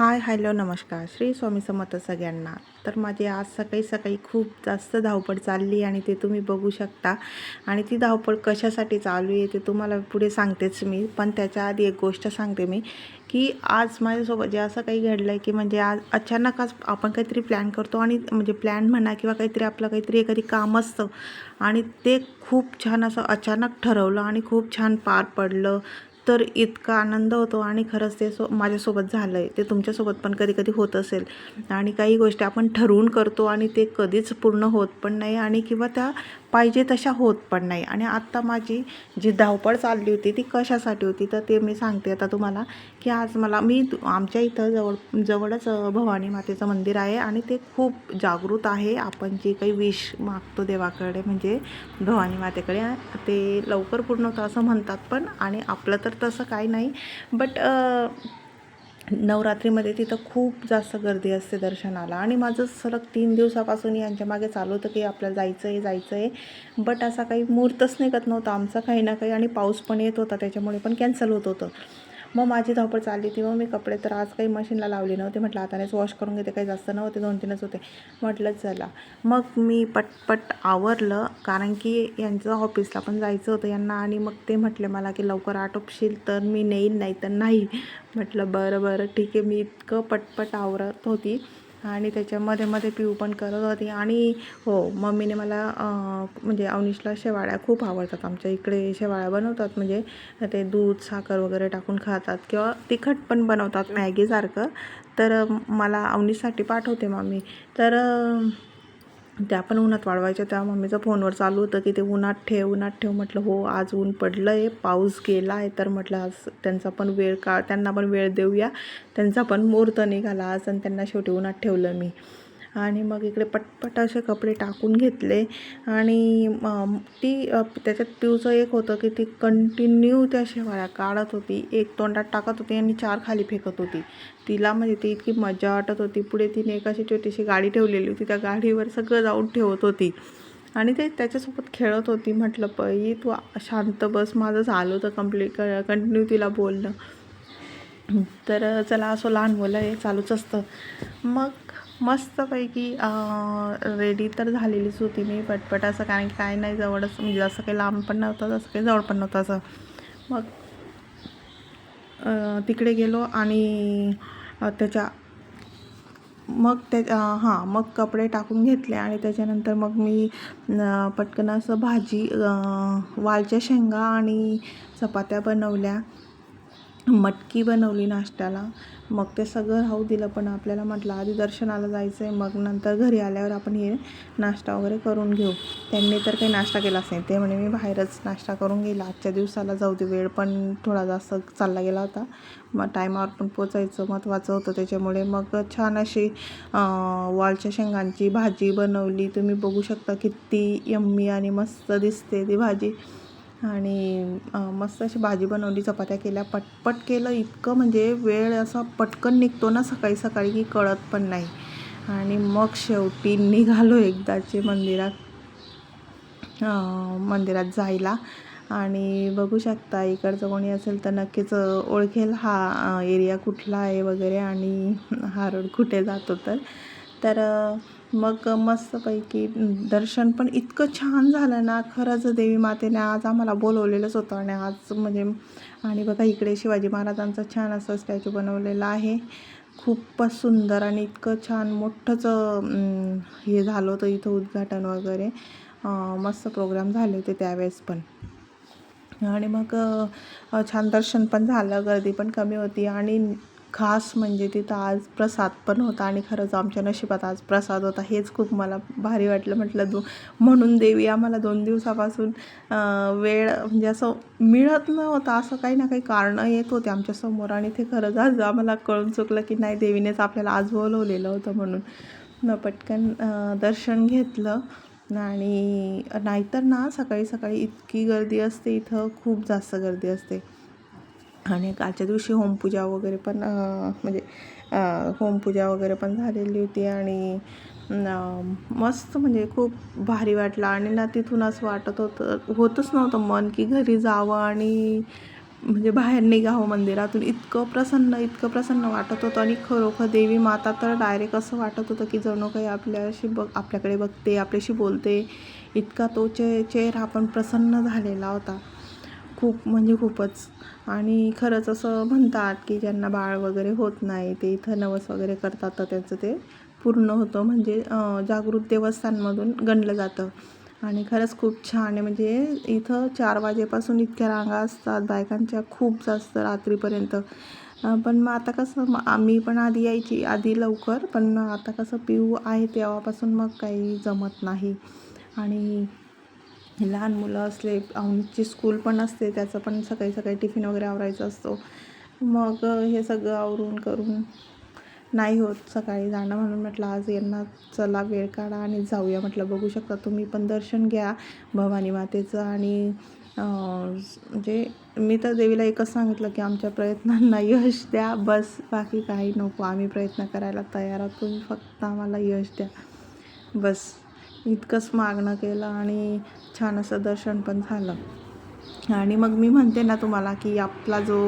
Hi hello नमस्कार. श्री स्वामी समर्थ सगळ्यांना. तर माझी आज सकाळी सकाळी खूप जास्त धावपळ चालली आणि ते तुम्ही बघू शकता. आणि ती धावपळ कशासाठी चालू आहे ते तुम्हाला पुढे सांगतेच मी. पण त्याच्या आधी एक गोष्ट सांगते मी की आज माझ्यासोबत जे असं काही घडलं आहे की म्हणजे आज अचानक आज आपण काहीतरी प्लॅन करतो आणि म्हणजे प्लॅन म्हणा किंवा काहीतरी आपलं काहीतरी एखादी काम असतं आणि ते खूप छान असं अचानक ठरवलं आणि खूप छान पार पडलं. तर इतका आनंद होतो आणि खरंच ते सो माझ्यासोबत झालं आहे ते तुमच्यासोबत पण कधी कधी होत असेल. आणि काही गोष्टी आपण ठरवून करतो आणि ते कधीच पूर्ण होत पण नाही आणि किंवा त्या पाहिजे तशा होत पण नाही. आणि आत्ता माझी जी धावपळ चालली होती ती कशासाठी होती? तर ते मी सांगते आता तुम्हाला की आज मला मी आमच्या इथं जवळ जवळच भवानी मातेचं मंदिर आहे आणि ते खूप जागृत आहे. आपण जे काही विश मागतो देवाकडे म्हणजे भवानी मातेकडे ते लवकर पूर्ण होतं असं म्हणतात पण आणि आपलं तर तसं काही नाही. बट नवरात्रीमध्ये तिथं खूप जास्त गर्दी असते दर्शनाला. आणि माझं सलग तीन दिवसापासून यांच्या मागे चालू होतं की आपल्याला जायचं आहे जायचं आहे बट असा काही मुहूर्तच निघत नव्हता. आमचा काही ना काही आणि पाऊस पण येत होता त्याच्यामुळे पण कॅन्सल होत होतं. मग माझी धावपळ चालली होती मग मी कपडे तर आज काही मशीनला लावले नव्हते. म्हटलं हातानेच वॉश करून घेते काही जास्त नव्हते दोन तीनच होते. म्हटलंच चला. मग मी पटपट आवरलं कारण की यांचं ऑफिसला पण जायचं होतं यांना आणि मग ते म्हटले मला की लवकर आटोपशील तर मी नेईन नाही तर नाही. म्हटलं बरं बरं. ठीक आहे. मी इतकं पटपट आवरत होती. आणि त्याच्यामध्ये मध्ये पिऊ पण करत होती. आणि हो मम्मीने मला म्हणजे अवनीशला शेवाळ्या खूप आवडतात. आमच्या इकडे शेवाळ्या बनवतात. म्हणजे ते दूध साखर वगैरे टाकून खातात किंवा तिखट पण बनवतात मॅगीसारखं. तर मला अवनीसाठी पाठवते मम्मी. तर त्या पण उन्हात वाढवायच्या त्या मम्मीचं फोनवर चालू होतं की ते उन्हात ठेव उन्हात ठेव म्हटलं हो आज ऊन पडलं आहे पाऊस गेला आहे तर म्हटलं आज त्यांचा पण वेळ का त्यांना पण वेळ देऊया. त्यांचा पण मुहूर्त निघाला आज आणि त्यांना शेवटी उन्हात ठेवलं मी. आणि मग इकडे पटपट असे कपडे टाकून घेतले. आणि ती त्याच्यात पिऊचं एक होतं की ती कंटिन्यू त्या शेवाळ्या काढत होती. एक तोंडात टाकत होती आणि चार खाली फेकत होती. तिला म्हणजे ती इतकी मजा वाटत होती. पुढे तिने एक अशी छोटीशी गाडी ठेवलेली होती. त्या गाडीवर सगळं जाऊन ठेवत होती. आणि ते त्याच्यासोबत खेळत होती. म्हटलं पई तू शांत बस. माझं झालं होतं कंप्लीट कंटिन्यू तिला बोलणं. तर चला असं लहान मुलं आहे. चालूच असतं. मग मस्तपैकी रेडी तर झालेलीच होती मी पटपट असं कारण की काय नाही जवळच म्हणजे जसं काही लांब पण नव्हतं असं काही जवळ पण नव्हतं असं. मग तिकडे गेलो आणि त्याच्या मग त्या हां मग कपडे टाकून घेतले आणि त्याच्यानंतर मग मी पटकन असं भाजी वालच्या शेंगा आणि चपात्या बनवल्या. मटकी बनवली नाश्त्याला. मग ते सगळं राहू दिलं पण आपल्याला म्हटलं आधी दर्शनाला जायचं आहे मग नंतर घरी आल्यावर आपण हे नाश्ता वगैरे करून घेऊ. त्यांनी तर काही नाश्ता केलाच नाही. ते म्हणे मी बाहेरच नाश्ता करून गेला आजच्या दिवसाला जाऊ दे वेळ पण थोडा जास्त चालला गेला होता. मग टायमावर पण पोचायचं महत्त्वाचं होतं त्याच्यामुळे. मग छान अशी वालच्या शेंगांची भाजी बनवली. तुम्ही बघू शकता किती यम्मी आणि मस्त दिसते ती भाजी. आणि मस्त अशी भाजी बनवली चपात्या केल्या. पटपट केलं इतकं म्हणजे वेळ असा पटकन निघतो ना सकाळी सकाळी की कळत पण नाही. आणि मग शेवटी निघालो एकदाचे मंदिरात मंदिरात जायला. आणि बघू शकता इकडचं कोणी असेल तर नक्कीच ओळखेल हा एरिया कुठला आहे वगैरे आणि हा रोड कुठे जातो तर. तर मग मस्तपैकी दर्शन पण इतकं छान झालं ना. खरंच देवी मातेने आज आम्हाला बोलवलेलंच होतं आणि आज म्हणजे आणि बघा इकडे शिवाजी महाराजांचं छान असं स्टॅच्यू बनवलेलं आहे. खूपच सुंदर आणि इतकं छान मोठंच हे झालं होतं इथं उद्घाटन वगैरे. मस्त प्रोग्राम झाले होते त्यावेळेस पण. आणि मग छान दर्शन पण झालं गर्दी पण कमी होती आणि खास म्हणजे तिथं आज प्रसाद पण होता आणि खरंच आमच्या नशिबात आज प्रसाद होता. हेच खूप मला भारी वाटलं म्हटलं दो म्हणून देवी आम्हाला दोन दिवसापासून वेळ म्हणजे असं मिळत नव्हतं असं काही ना काही कारणं येत होते आमच्यासमोर आणि ते खरंच आज आम्हाला कळून चुकलं की नाही देवीनेच आपल्याला आज बोलवलेलं होतं म्हणून. मग पटकन दर्शन घेतलं आणि नाहीतर ना सकाळी सकाळी इतकी गर्दी असते इथं खूप जास्त गर्दी असते. आणि कालच्या दिवशी होमपूजा वगैरे पण म्हणजे होमपूजा वगैरे पण झालेली होती आणि मस्त म्हणजे खूप भारी वाटलं. आणि ना तिथून असं वाटत होतं होतच नव्हतं मन की घरी जावं आणि म्हणजे बाहेर निघावं मंदिरातून. इतकं प्रसन्न इतकं प्रसन्न वाटत होतं आणि खरोखर देवी माता तर डायरेक्ट असं वाटत होतं की जणू काही आपल्याशी बघ आपल्याकडे बघते आपल्याशी बोलते. इतका तो चे चेहरा आपण प्रसन्न झालेला होता. खूप म्हणजे खूपच. आणि खरंच असं म्हणतात की ज्यांना बाळ वगैरे होत नाही ते इथं नवस वगैरे करतात तर त्यांचं ते पूर्ण होतं. म्हणजे जागृत देवस्थानमधून गणलं जातं. आणि खरंच खूप छान आहे. म्हणजे इथं चार वाजेपासून इतक्या रांगा असतात. बायकांच्या खूप जास्त रात्रीपर्यंत. पण मग आता कसं आम्ही पण आधी यायची आधी लवकर. पण आता कसं पिऊ आहे तेव्हापासून मग काही जमत नाही. आणि लहान मुलं असले आमची स्कूल पण असते त्याचं पण सकाळी सकाळी टिफिन वगैरे आवरायचा असतो. मग हे सगळं आवरून करून नाही होत सकाळी जाणं म्हणून म्हटलं आज यांना चला वेळ काढा आणि जाऊया. म्हटलं बघू शकता तुम्ही पण दर्शन घ्या भवानी मातेचं. आणि म्हणजे मी तर देवीला एकच सांगितलं की आमच्या प्रयत्नांना यश द्या बस बाकी काही नको. आम्ही प्रयत्न करायला तयार आहोत. तुम्ही फक्त आम्हाला यश द्या. बस. इतकंच मागणं केलं आणि छान असं दर्शन पण झालं. आणि मग मी म्हणते ना तुम्हाला की आपला जो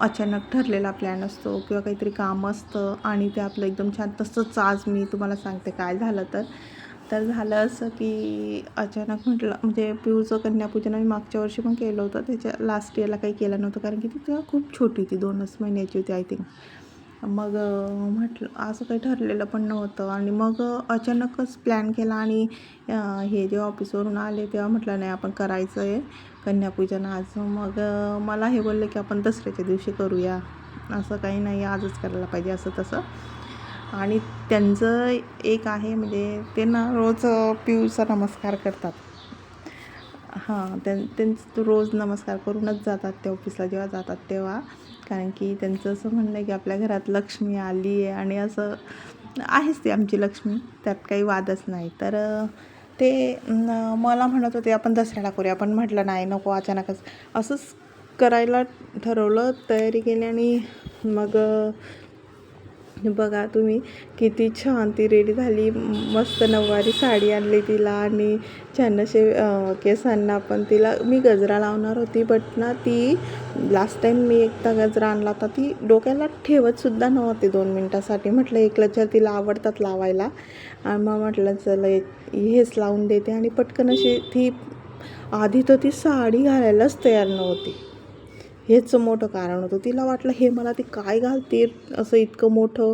अचानक ठरलेला प्लॅन असतो किंवा काहीतरी काम असतं आणि ते आपलं एकदम छान तसंच आज मी तुम्हाला सांगते काय झालं तर. तर झालं असं की अचानक म्हटलं म्हणजे पिऊचं कन्यापूजन आम्ही मागच्या वर्षी पण केलं होतं. त्याच्या लास्ट इयरला काही केलं नव्हतं कारण की ती तेव्हा खूप छोटी होती दोनच महिन्याची होती आय थिंक मग म्हटलं असं काही ठरलेलं पण नव्हतं. आणि मग अचानकच प्लॅन केला आणि हे जे ऑफिसवरून आले तेव्हा म्हटलं नाही आपण करायचं आहे कन्यापूजन आज. मग मला हे बोलले की आपण दसऱ्याच्या दिवशी करूया. असं काही नाही आजच करायला पाहिजे असं तसं. आणि त्यांचं एक आहे म्हणजे ते ना रोज पिऊचा नमस्कार करतात. हां त्यां त्यांचं रोज नमस्कार करूनच जातात ते ऑफिसला जेव्हा जातात तेव्हा. कारण की त्यांचं असं म्हणणं आहे की आपल्या घरात लक्ष्मी आली आहे आणि असं आहेच ती आमची लक्ष्मी त्यात काही वादच नाही. तर ते न- मला म्हणत होते आपण दसऱ्याला करूया. आपण म्हटलं नाही नको अचानकच. असंच करायला ठरवलं तयारी केली आणि मग बघा तुम्ही किती छान ती रेडी झाली. मस्त नऊवारी साडी आणली तिला आणि छान असे केसांना पण तिला मी गजरा लावणार होती बट ना ती लास्ट टाईम मी एकदा गजरा आणला होता ती डोक्याला ठेवतसुद्धा नव्हती दोन मिनटासाठी. म्हटलं एक लचर तिला आवडतात लावायला. आणि मग म्हटलं चला हेच लावून देते. आणि पटकन अशी ती आधी तर ती साडी घालायलाच तयार नव्हती. हेच मोठं कारण होतं. तिला वाटलं हे मला ती काय घालते असं इतकं मोठं.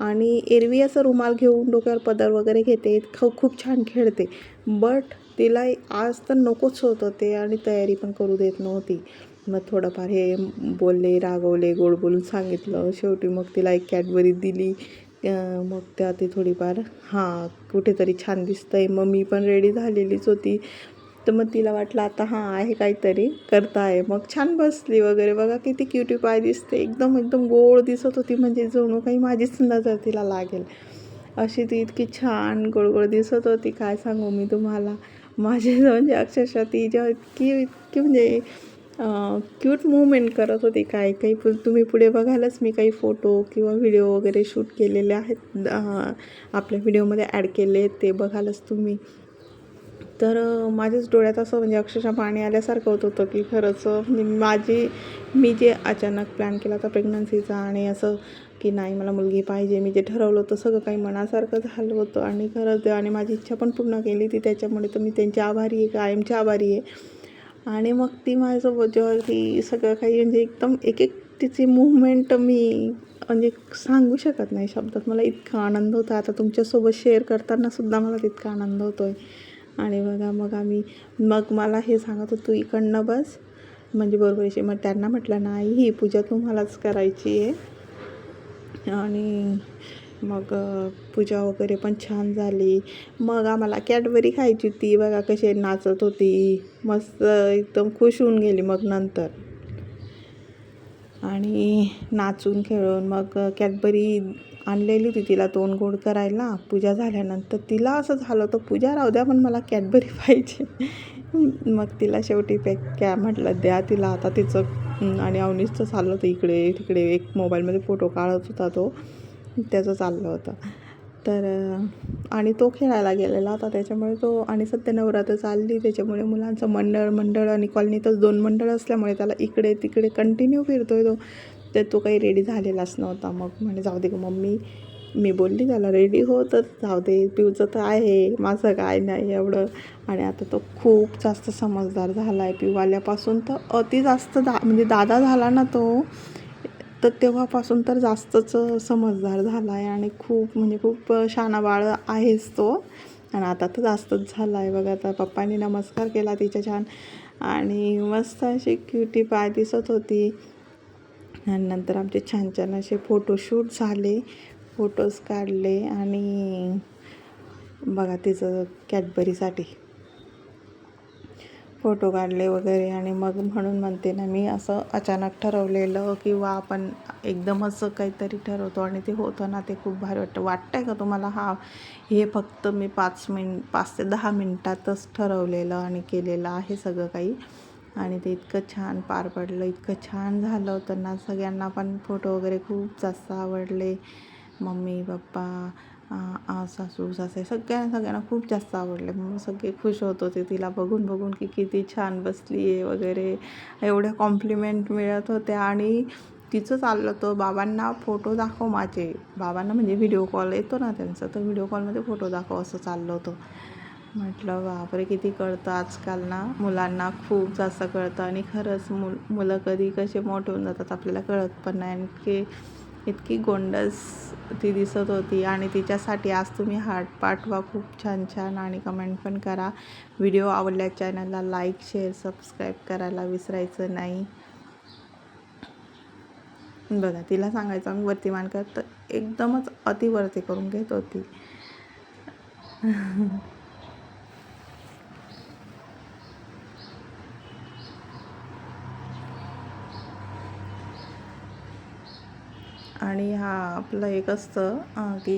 आणि एरवी असं रुमाल घेऊन डोक्यावर पदर वगैरे घेते. ख खूप छान खेळते. बट तिला आज तर नकोच होतं ते आणि तयारी पण करू देत नव्हती. मग थोडंफार हे बोलले रागवले गोड बोलून सांगितलं. शेवटी मग तिला एक कॅडबरी दिली. मग त्या ती थोडीफार हां कुठेतरी छान दिसतंय. मग मी पण रेडी झालेलीच होती. तर मग तिला वाटलं आता हां आहे काहीतरी करताय. मग छान बसली वगैरे. बघा किती क्युटी पाय दिसते. एकदम एकदम गोड दिसत होती. म्हणजे जणू काही माझीच नजर तिला लागेल. अशी ती इतकी छान गोड गोड दिसत होती. काय सांगू मी तुम्हाला? माझे म्हणजे अक्षरशः ती जेव्हा इतकी इतकी म्हणजे क्यूट मुवमेंट करत होती काय काही पु तुम्ही पुढे बघालच. मी काही फोटो किंवा व्हिडिओ वगैरे शूट केलेले आहेत. आपल्या व्हिडिओमध्ये ॲड केले आहेत. ते बघालच तुम्ही. तर माझ्याच डोळ्यात असं म्हणजे अक्षरशः पाणी आल्यासारखं होत होतं की खरंच म्हणजे माझी मी जे अचानक प्लॅन केला होता प्रेग्नन्सीचा आणि असं की नाही मला मुलगी पाहिजे मी जे ठरवलं होतं सगळं काही मनासारखं झालं होतं आणि खरंच आणि माझी इच्छा पण पूर्ण केली ती त्याच्यामुळे तर मी त्यांची आभारी आहे कायमची आभारी आहे. आणि मग ती माझ्यासोबत जेव्हा ती सगळं काही म्हणजे एकदम एक एक तिची मुवमेंट मी म्हणजे सांगू शकत नाही शब्दात. मला इतका आनंद होता. आता तुमच्यासोबत शेअर करताना सुद्धा मला तितका आनंद होतो आहे आणि बघा मग आम्ही मग मला हे सांगत होतो तू इकडनं बस. म्हणजे बरोबर अशी मग त्यांना म्हटलं नाही ही पूजा तुम्हालाच करायची आहे. आणि मग पूजा वगैरे पण छान झाली. मग आम्हाला कॅडबरी खायची होती बघा कशी नाचत होती मस्त एकदम खुश होऊन गेली मग नंतर. आणि नाचून खेळून मग कॅडबरी आणलेली होती तिला तोंड गोड करायला. पूजा झाल्यानंतर तिला असं झालं होतं पूजा राहू द्या पण मला कॅडबरी पाहिजे. मग तिला शेवटी ते कॅ म्हटलं द्या तिला आता तिचं. आणि अवनीसचं चाललं होतं इकडे तिकडे एक मोबाईलमध्ये फोटो काढत होता तो. त्याचं चाललं होतं. तर आणि तो खेळायला गेलेला होता. त्याच्यामुळे तो आणि सध्या नवरात्र चालली. त्याच्यामुळे मुलांचं मंडळ मंडळ आणि कॉलनीतच दोन मंडळ असल्यामुळे त्याला इकडे तिकडे कंटिन्यू फिरतोय तो. तर तो काही रेडी झालेलाच नव्हता. मग म्हणे जाऊ दे मम्मी. मी बोलली त्याला रेडी हो तर जाऊ दे. पिऊचं तर आहे. माझं काय नाही एवढं. आणि आता तो खूप जास्त समजदार झाला आहे पिऊ आल्यापासून तर अति जास्त दा म्हणजे दादा झाला ना तो तर तेव्हापासून तर जास्तच समजदार झाला आहे आणि खूप म्हणजे खूप शानाबाळ आहेच तो. आणि आता तर जास्तच झाला आहे बघा. आता पप्पांनी नमस्कार केला तिच्या छान. आणि मस्त अशी क्युटी पाय दिसत होती. आणि नंतर आमचे छान छान असे फोटोशूट झाले. फोटोज काढले आणि बघा तिचं कॅडबरीसाठी फोटो काढले वगैरे आणि मग म्हणून म्हणते ना मी असं अचानक ठरवलेलं किंवा आपण एकदमच काहीतरी ठरवतो आणि ते होतं ना ते खूप भारी वाटतं. वाटतंय का तुम्हाला? हा हे फक्त मी पाच मिन पाच ते दहा मिनटातच ठरवलेलं आणि केलेलं आहे सगळं काही. आणि ते इतकं छान पार पडलं इतकं छान झालं होतं ना सगळ्यांना पण फोटो वगैरे खूप जास्त आवडले. मम्मी पप्पा आ, सासू सगळ्यांना सगळ्यांना खूप जास्त आवडले. मग सगळे खुश होत होते. तिला बघून बघून की किती छान बसली आहे वगैरे. एवढ्या कॉम्प्लिमेंट मिळत होत्या आणि तिचं चाललं होतं बाबांना फोटो दाखव माझे. बाबांना म्हणजे व्हिडिओ कॉल येतो ना त्यांचा तर व्हिडिओ कॉलमध्ये फोटो दाखव असं चाललं होतं. म्हटलं बापरे किती कळतं आजकाल ना. मुलांना खूप जास्त कळतं आणि खरंच मुल मुलं कधी कसे मोठे होऊन जातात आपल्याला कळत पण नाही. आणखी इतकी गोंडस ती दिसत होती आणि तिच्यासाठी आज तुम्ही हार्ट पाठवा. खूप छान छान आणि कमेंट पण करा. व्हिडिओ आवडल्या चॅनलला लाईक शेअर सबस्क्राईब करायला विसरायचं नाही. बघा तिला सांगायचं आम्ही वरती मान करत एकदमच अतिवरती करून घेत होती. आणि हा आपलं एक असतं की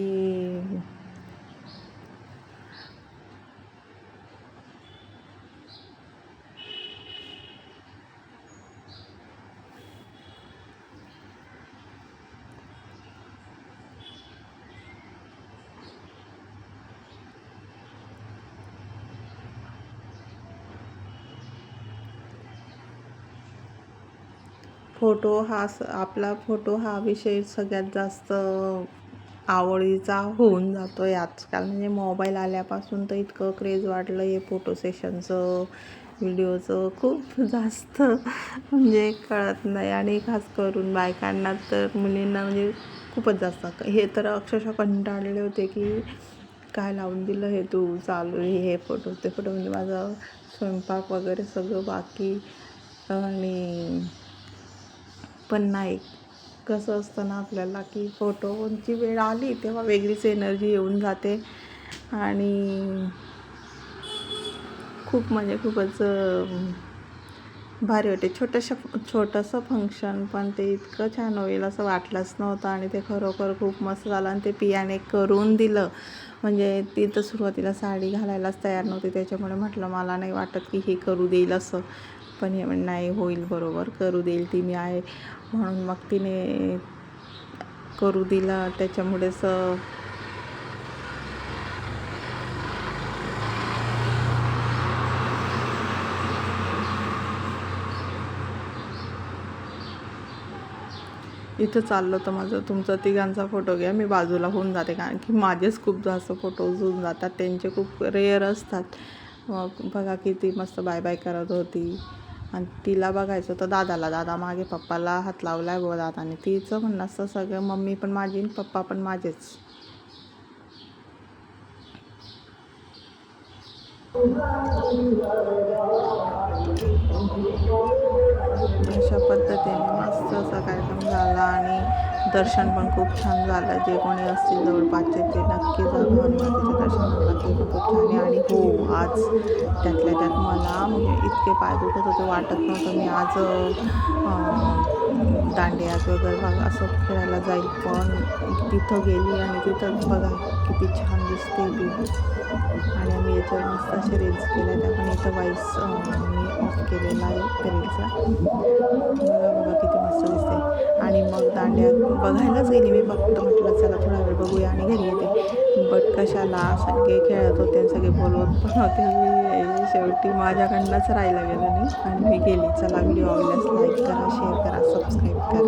फोटो हा स आपला फोटो हा विषय सगळ्यात जास्त आवडीचा होऊन जातो आहे आजकाल. म्हणजे मोबाईल आल्यापासून तर इतकं क्रेज वाढलं आहे फोटो सेशनचं व्हिडिओचं खूप जास्त म्हणजे कळत नाही. आणि खास करून बायकांना तर मुलींना म्हणजे खूपच जास्त हे तर अक्षरशः कंटाळलेले होते की काय लावून दिलं हे तू चालू आहे हे फोटो ते फोटो म्हणजे माझा स्वयंपाक वगैरे सगळं बाकी. आणि पण नाही. कसं असतं ना आपल्याला की फोटोची वेळ आली तेव्हा वेगळीच एनर्जी येऊन जाते. आणि खूप म्हणजे खूपच भारी वाटते. छोटंसं छोटंसं फंक्शन पण ते इतकं छान होईल असं वाटलंच नव्हतं आणि ते खरोखर खूप मस्त झालं आणि ते पियाने करून दिलं. म्हणजे ती तर सुरुवातीला साडी घालायलाच तयार नव्हती त्याच्यामुळे म्हटलं मला नाही वाटत की हे करू देईल असं. पण हे म्हण नाही होईल बरोबर करू देईल ती मी आहे. म्हणून मग तिने करू दिला. त्याच्यामुळेच इथं चाललं तर माझं तुमचा तिघांचा फोटो घ्या मी बाजूला होऊन जाते. कारण की माझेच खूप जास्त फोटोज होऊन जातात. त्यांचे खूप रेअर असतात. मग बघा किती मस्त बाय बाय करत होती. आणि तिला बघायचं होतं दादाला. दादा मागे पप्पाला हात लावला आहे बुवा दादाने तिचं म्हणणं असतं सगळं मम्मी पण माझी पप्पा पण माझेच. अशा पद्धतीने मस्त असा कार्यक्रम झाला आणि दर्शन पण खूप छान झालं. जे कोणी असतील जवळपासचे ते नक्की झालं हनुमातीच्या दर्शन ते पण खूप छान आहे. आणि हो आज त्यातल्या त्यात मला म्हणजे इतके पाय दुखत होते वाटत नव्हतं. मी आज दांडियात वगैरे मग असं खेळायला जाईल पण तिथं गेली आणि तिथं बघा किती छान दिसते ती. आणि आम्ही याच्यावर मस्त असे रील्स केल्या त्या पण इथं वाईस मी ऑफ केलेला आहे रील्सला बघा बघा किती मस्त दिसते. आणि मग दांड्यात बघायलाच गेली मी फक्त. म्हटलं चला थोडा वेळ बघूया आणि घरी येते. बट कशाला सगळे खेळत होते आणि सगळे बोलवत पण होते. शेवटी माझ्याकडनंच राहायला गेलं नाही. आणि मी गेली. चला व्हिडिओ आवडल्यास लाईक करा शेअर करा सबस्क्राईब करा.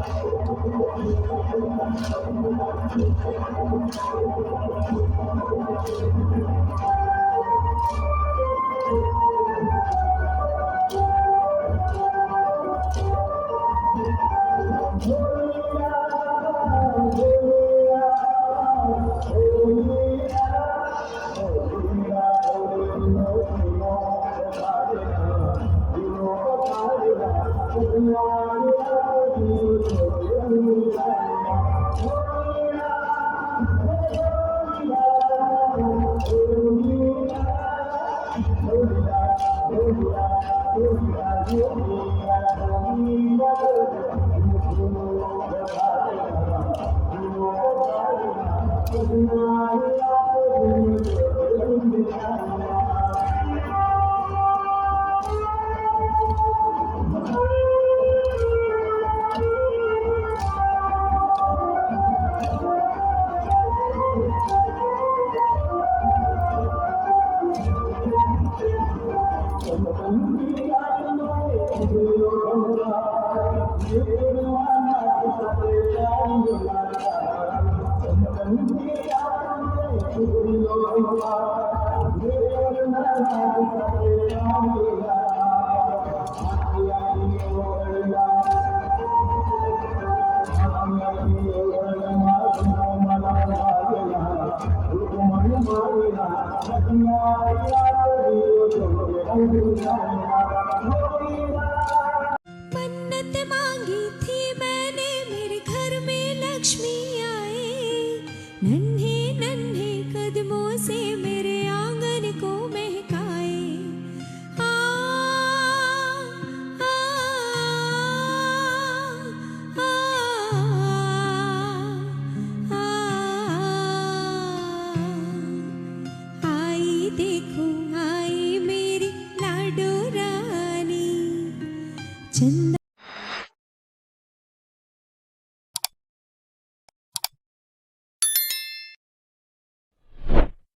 ハハハハ! I'm नन्हे नन्हे कदमों से मैं